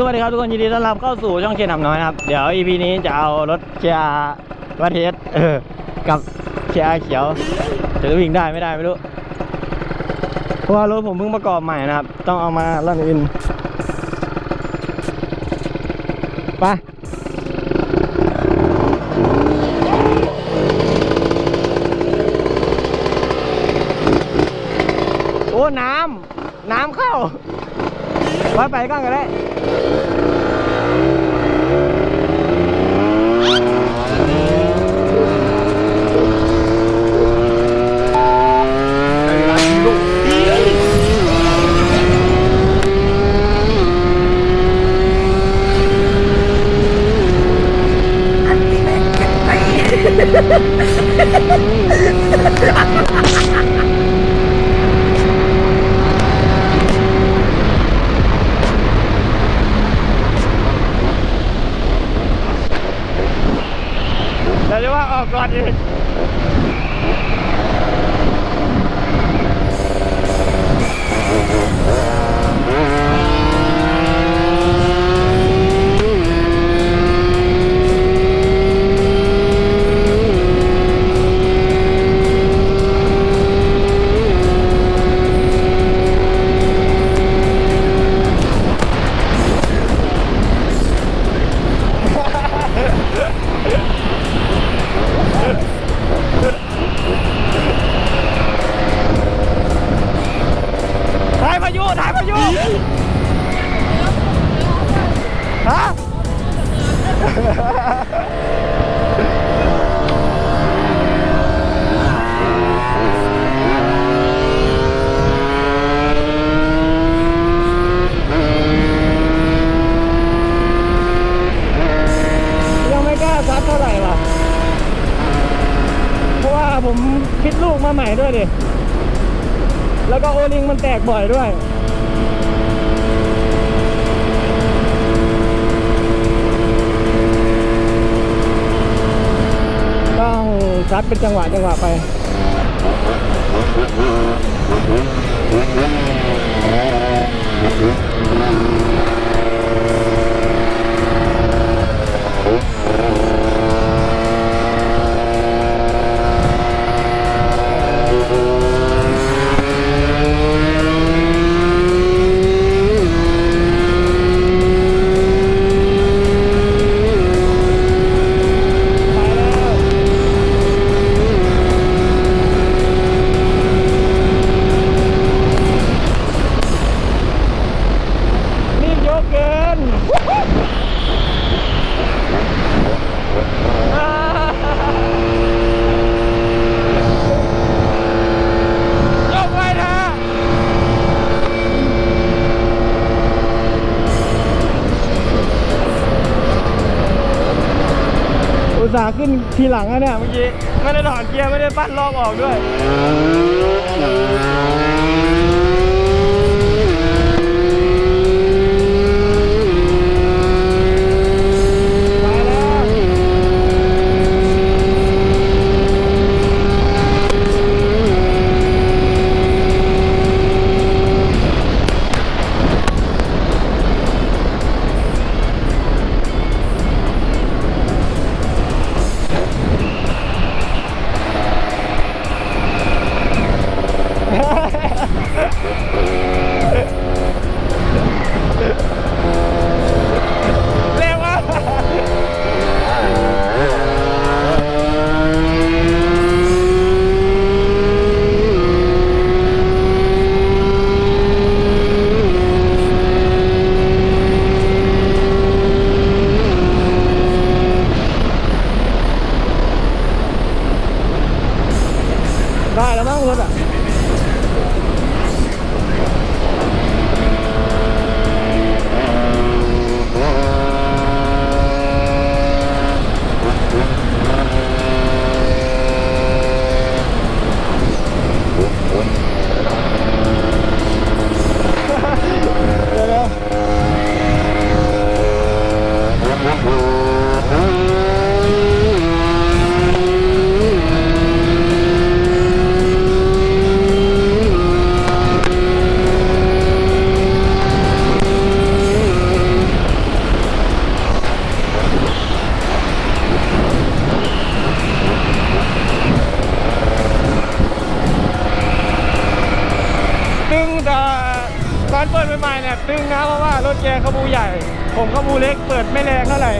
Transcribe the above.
สวัสดีครับทุกคนยินดีต้อนรับเข้าสู่ช่องเคนทำน้อยนะครับ เดี๋ยว EP นี้จะเอารถเชียร์วัตเทสเออกับเชียร์เขียว จะวิ่งได้ไม่ได้ไม่รู้ เพราะว่ารถผมเพิ่งประกอบใหม่นะครับ ต้องเอามาลั่นอินไปโอ้ น้ำ น้ำเข้า ไปไปก่อนก็ได้ ผมคิดลูกมาใหม่ด้วยดิ แล้วก็โอลิงมันแตกบ่อยด้วยต้องซัดเป็นจังหวะจังหวะไปไป ตส่าห์ขึ้นทีหลังอะเนี่ยเมื่อกี้ ไม่ได้ถอนเกียร์ ไม่ได้ปั้นรอบออกด้วย ได้แล้วมั้งรถอะ อนเปิดใหม่ๆเนี่ยตึงนะเพราะว่ารถแกขบูใหญ่ ผมขบูเล็กเปิดไม่แรงเท่าไหร่